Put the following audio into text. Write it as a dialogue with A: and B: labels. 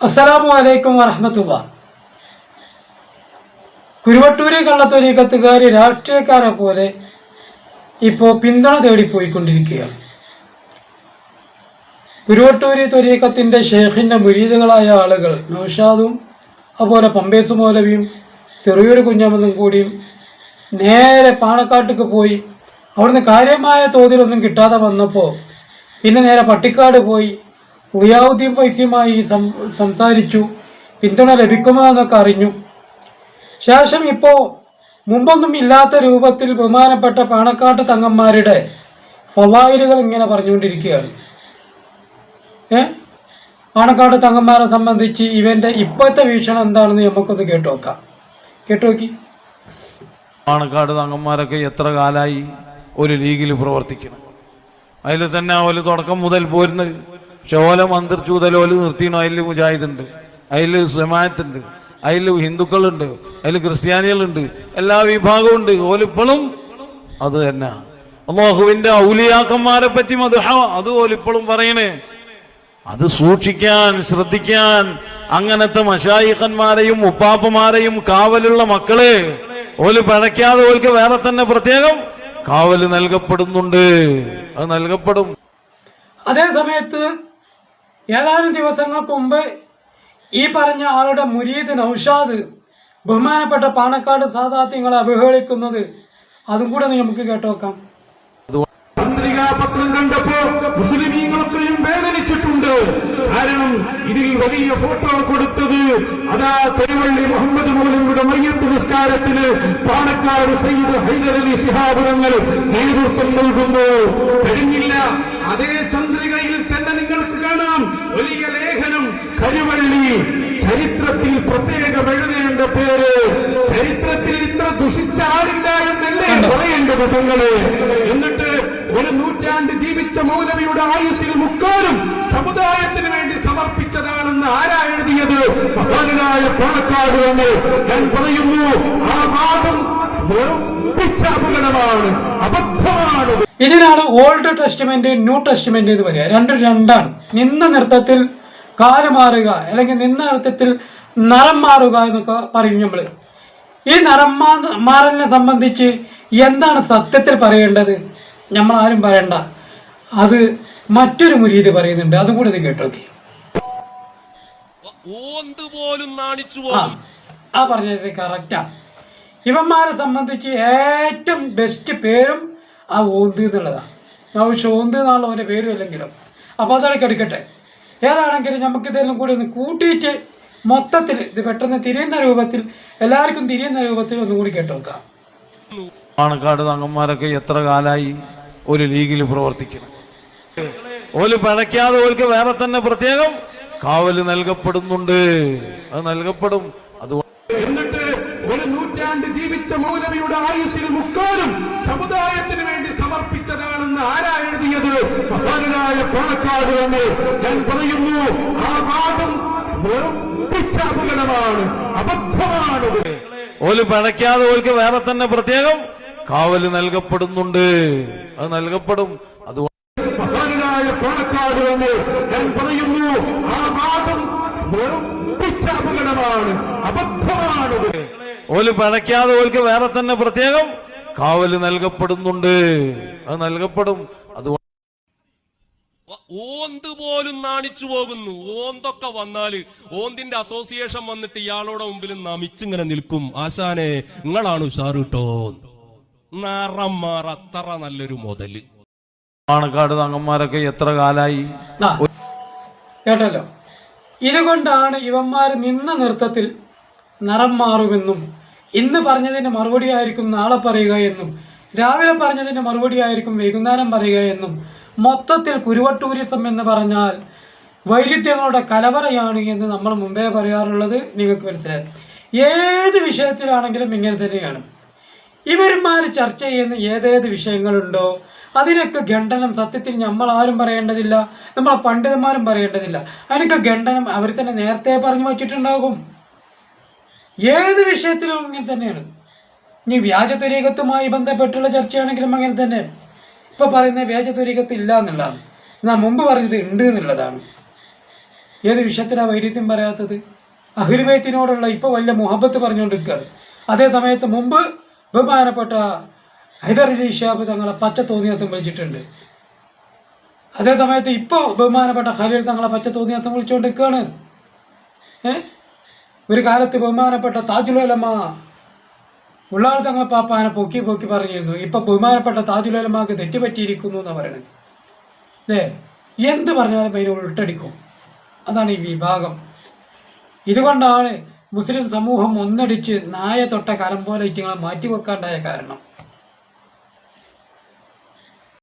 A: അസ്സലാമു അലൈക്കും വറഹമത്തുള്ള. കുരുവട്ടൂര് കള്ളത്തൊരീക്കത്തുകാർ രാഷ്ട്രീയക്കാരെ പോലെ ഇപ്പോൾ പിന്തുണ തേടിപ്പോയിക്കൊണ്ടിരിക്കുകയാണ്. കുരുവട്ടൂര് തൊരീക്കത്തിന്റെ ഷേഖിന്റെ മുരീദുകളായ ആളുകൾ നൗഷാദും അതുപോലെ പമ്പേസ് മൗലവിയും തെറിയൂർ കുഞ്ഞമ്മതും കൂടിയും നേരെ പാണക്കാട്ടേക്ക് പോയി അവിടുന്ന് കാര്യമായ തോതിലൊന്നും കിട്ടാതെ വന്നപ്പോൾ പിന്നെ നേരെ പട്ടിക്കാട് പോയി ഉയാവുദ്ദീൻ ഫൈസിയുമായി സംസാരിച്ചു. പിന്തുണ ലഭിക്കുമോ എന്നൊക്കെ അറിഞ്ഞു. ശേഷം ഇപ്പോൾ മുമ്പൊന്നും ഇല്ലാത്ത രൂപത്തിൽ ബഹുമാനപ്പെട്ട പാണക്കാട്ട് തങ്ങന്മാരുടെ ഫവായിലുകൾ ഇങ്ങനെ പറഞ്ഞുകൊണ്ടിരിക്കുകയാണ്. ഏ? പാണക്കാട് തങ്ങന്മാരെ സംബന്ധിച്ച് ഇവന്റെ ഇപ്പോഴത്തെ വീക്ഷണം എന്താണെന്ന് നമുക്കൊന്ന് കേട്ടു നോക്കാം. കേട്ടു നോക്കി.
B: പാണക്കാട് തങ്ങന്മാരൊക്കെ എത്ര കാലായി ഒരു ലീഗിൽ പ്രവർത്തിക്കണം അതിൽ തന്നെ അവർ തുടക്കം മുതൽ പോരുന്നത് പക്ഷെ ഓല മന്ത്രിച്ചൂതൽ ഓൽ നിർത്തിയണു അതിൽ മുജാഹിദുണ്ട്. അതിൽ ജമാഅത്തുണ്ട് അതിൽ ഹിന്ദുക്കളുണ്ട്. അതിൽ ക്രിസ്ത്യാനികളുണ്ട്. എല്ലാ വിഭാഗവും ഉണ്ട്. ഓലിപ്പോഴും അത് തന്നെ. അള്ളാഹുവിന്റെ ഔലിയാക്കന്മാരെ പറ്റി അത് അത് ഓലിപ്പോഴും പറയണേ. അത് സൂക്ഷിക്കാൻ ശ്രദ്ധിക്കാൻ അങ്ങനത്തെ മഷായിഖന്മാരെയും ഉപ്പാപ്പമാരെയും കാവലുള്ള മക്കളെ ഓൽ പഴയ്ക്കാതെ ഓൽക്ക് വേറെ തന്നെ പ്രത്യേകം കാവൽ നൽകപ്പെടുന്നുണ്ട്. അത് നൽകപ്പെടും.
A: അതേ സമയത്ത് ഏതാനും ദിവസങ്ങൾക്ക് മുമ്പ് ഈ പറഞ്ഞ ആളുടെ മുരീദ് നൌഷാദ് ബഹുമാനപ്പെട്ട പാണക്കാട് സാദാത്യങ്ങളെ അവഹേളിക്കുന്നത് അതും കൂടെ നമുക്ക് കേട്ടോക്കാം
C: പത്രം കണ്ടപ്പോ മുസ്ലിമീങ്ങളൊക്കെയും വേദനിച്ചിട്ടുണ്ട്. കാരണം ഇതിൽ വലിയ ഫോട്ടോ കൊടുത്തത് അതാ തിരുവള്ളി മുഹമ്മദ് മോലിയുടെ മയ്യത്ത് നിസ്കാരത്തിന് പാണക്കാട് സയ്യിദ് ഹൈദരലി ശിഹാപുരങ്ങൾ നേതൃത്വം നൽകുന്നു. കഴിഞ്ഞില്ല. അതേ ചന്ദ്രികയിൽ തന്നെ നിങ്ങൾക്ക് കാണാം വലിയ ലേഖനം കരുവള്ളി ചരിത്രത്തിൽ പ്രത്യേകം പേര് ചരിത്രത്തിൽ ഇത്ര ദുഷിച്ച ആളില്ല എന്നല്ലേ പറയേണ്ടത് തങ്ങൾ എന്നിട്ട് ഒരു നൂറ്റാണ്ട് ജീവിച്ച മൗലവിയുടെ ആയുസ്സിൽ മുക്കാലും സമുദായത്തിന് വേണ്ടി സമർപ്പിച്ചതാണെന്ന് ആരാ എഴുതിയത്? മഹാനായ പാണക്കാട് എന്ന് ഞാൻ പറയുന്നു ആ വാദം വെറും പിച്ച അപകടമാണ് അബദ്ധമാണ്.
A: ഇതിനാണ് ഓൾഡ് ടെസ്റ്റ്മെന്റ് ന്യൂ ടെസ്റ്റ്മെന്റ് എന്ന് പറയുക. രണ്ടും രണ്ടാണ്. നിന്ന നൃത്തത്തിൽ കാലുമാറുക അല്ലെങ്കിൽ നിന്ന നൃത്തത്തിൽ നിറം മാറുക എന്നൊക്കെ പറയും നമ്മൾ ഈ നിറം മാ- മാറലിനെ സംബന്ധിച്ച് എന്താണ് സത്യത്തിൽ പറയേണ്ടത്? നമ്മൾ ആരും പറയണ്ട. അത് മറ്റൊരു മുരീത് പറയുന്നുണ്ട്. അതും കൂടി നീ
D: കേട്ടോ
A: ആ പറഞ്ഞത് കറക്റ്റാ ഇവന്മാരെ സംബന്ധിച്ച് ഏറ്റവും ബെസ്റ്റ് പേരും ആ ഓന്ത് എന്നുള്ളതാണ് പക്ഷെ ഓന്ത് എന്നുള്ള ഓരോ പേരും അല്ലെങ്കിലും. അപ്പോൾ അതൊക്കെ എടുക്കട്ടെ ഏതാണെങ്കിലും നമുക്ക് ഇതെല്ലാം കൂടി ഒന്ന് കൂട്ടിയിട്ട് മൊത്തത്തിൽ ഇത് പെട്ടെന്ന് തിരിയുന്ന രൂപത്തിൽ എല്ലാവർക്കും തിരിയുന്ന രൂപത്തിൽ ഒന്നുകൂടി കേട്ടോക്കാം കേട്ട് നോക്കാം.
B: പാണക്കാട് തങ്ങന്മാരൊക്കെ എത്ര കാലായി ഒരു ലീഗിൽ പ്രവർത്തിക്കണം ഓൽ പഴയ്ക്കാതെ ഓൽക്ക് വേറെ തന്നെ പ്രത്യേകം കാവൽ നൽകപ്പെടുന്നുണ്ട്. അത് നൽകപ്പെടും. അത്
C: എന്നിട്ട് ഒരു നൂറ്റാണ്ട് ജീവിച്ച മൗലവിയുടെ ആയുസ്സിൽ മുക്കാലും സമുദായത്തിന് വേണ്ടി സമർപ്പിച്ചതാണെന്ന് ആരാ എഴുതിയത്? മഹാനായ പാണക്കാട് എന്ന് ഞാൻ പറയുന്നു ആ പാഠം വെറും അപകടമാണ് അബദ്ധമാണ്
B: ഓൽ പഴയ്ക്കാതെ ഓൽക്ക് വേറെ തന്നെ പ്രത്യേകം കാവൽ നൽകപ്പെടുന്നുണ്ട്. അത് നൽകപ്പെടും. അതുകൊണ്ട്
C: മഹാനായ പാണക്കാട് എന്ന് ഞാൻ പറയുന്നു ആ വാദം അപകടമാണ് അബദ്ധമാണ്
B: ഓൽ പഴയ്ക്കാതെ ഓൽക്ക് വേറെ തന്നെ പ്രത്യേകം കാവൽ നൽകപ്പെടുന്നുണ്ട്. അത് നൽകപ്പെടും.
D: ഓന്ത് പോലും നാണിച്ചു പോകുന്നു. ഓന്തൊക്കെ വന്നാൽ ഓന്തിന്റെ അസോസിയേഷൻ വന്നിട്ട് ഇയാളോടെ മുമ്പിൽ നമിച്ചിങ്ങനെ നിൽക്കും. ആശാനെ നിങ്ങളാണ് ഉഷാറ് കിട്ടോ നിറം മാറ. അത്ര നല്ലൊരു മുതൽ.
B: പാണക്കാട് തങ്ങന്മാരൊക്കെ എത്ര കാലായി?
A: കേട്ടല്ലോ. ഇതുകൊണ്ടാണ് ഇവന്മാർ നിന്ന നൃത്തത്തിൽ നിറം മാറുമെന്നും ഇന്ന് പറഞ്ഞതിന് മറുപടി ആയിരിക്കും നാളെ പറയുക എന്നും രാവിലെ പറഞ്ഞതിന് മറുപടി ആയിരിക്കും വൈകുന്നേരം പറയുക എന്നും മൊത്തത്തിൽ കുരുവ ടൂറിസം എന്ന് പറഞ്ഞാൽ വൈരുദ്ധ്യങ്ങളുടെ കലവറയാണ് എന്ന് നമ്മൾ മുമ്പേ പറയാറുള്ളത്. നിങ്ങൾക്ക് മനസ്സിലായി. ഏത് വിഷയത്തിലാണെങ്കിലും ഇങ്ങനെ തന്നെയാണ്. ഇവന്മാർ ചർച്ച ചെയ്യുന്ന ഏതേത് വിഷയങ്ങളുണ്ടോ അതിനൊക്കെ ഖണ്ഡനം സത്യത്തിൽ നമ്മൾ ആരും പറയേണ്ടതില്ല നമ്മളെ പണ്ഡിതന്മാരും പറയേണ്ടതില്ല. അതിനൊക്കെ ഖണ്ഡനം അവർ തന്നെ നേരത്തെ പറഞ്ഞു വച്ചിട്ടുണ്ടാകും. ഏത് വിഷയത്തിലും ഇങ്ങനെ തന്നെയാണ്. ഇനി വ്യാജ വ്യാജത്വരീകത്തുമായി ബന്ധപ്പെട്ടുള്ള ചർച്ചയാണെങ്കിലും അങ്ങനെ തന്നെ. ഇപ്പൊ പറയുന്ന വ്യാജത്വരീകത്ത് ഇല്ല എന്നുള്ളതാണ്. ഞാൻ മുമ്പ് പറഞ്ഞത് ഉണ്ട് എന്നുള്ളതാണ്. ഏത് വിഷയത്തിലാണ് വൈരുദ്ധ്യം പറയാത്തത്? അഖിൽബൈത്തിനോടുള്ള ഇപ്പോൾ വലിയ മുഹബത്ത് പറഞ്ഞുകൊണ്ടിരിക്കുകയാണ് അതേ സമയത്ത് മുമ്പ് ബഹുമാനപ്പെട്ട ഹൈദർ അലി ഷാബ് തങ്ങളെ പച്ച തോന്നിയാസം വിളിച്ചിട്ടുണ്ട്. അതേ സമയത്ത് ഇപ്പോൾ ബഹുമാനപ്പെട്ട ഖലീൽ തങ്ങളെ പച്ച തോന്നിയാസം വിളിച്ചുകൊണ്ടിരിക്കുകയാണ് ഏ? ഒരു കാലത്ത് ബഹുമാനപ്പെട്ട താജുലോലമ്മ ഉള്ളാൾ തങ്ങളെ പാപ്പാനെ പൊക്കി പൊക്കി പറഞ്ഞിരുന്നു. ഇപ്പം ബഹുമാനപ്പെട്ട താജുലോലമ്മക്ക് തെറ്റുപറ്റിയിരിക്കുന്നു എന്ന് പറയുന്നത് അല്ലേ എന്ത് പറഞ്ഞാലും അതിനെ ഉൾട്ടടിക്കും അതാണ് ഈ വിഭാഗം. ഇതുകൊണ്ടാണ് മുസ്ലിം സമൂഹം ഒന്നടിച്ച് നായ തൊട്ട കലം പോലെ ഇറ്റങ്ങളെ മാറ്റിവെക്കാണ്ടായ കാരണം.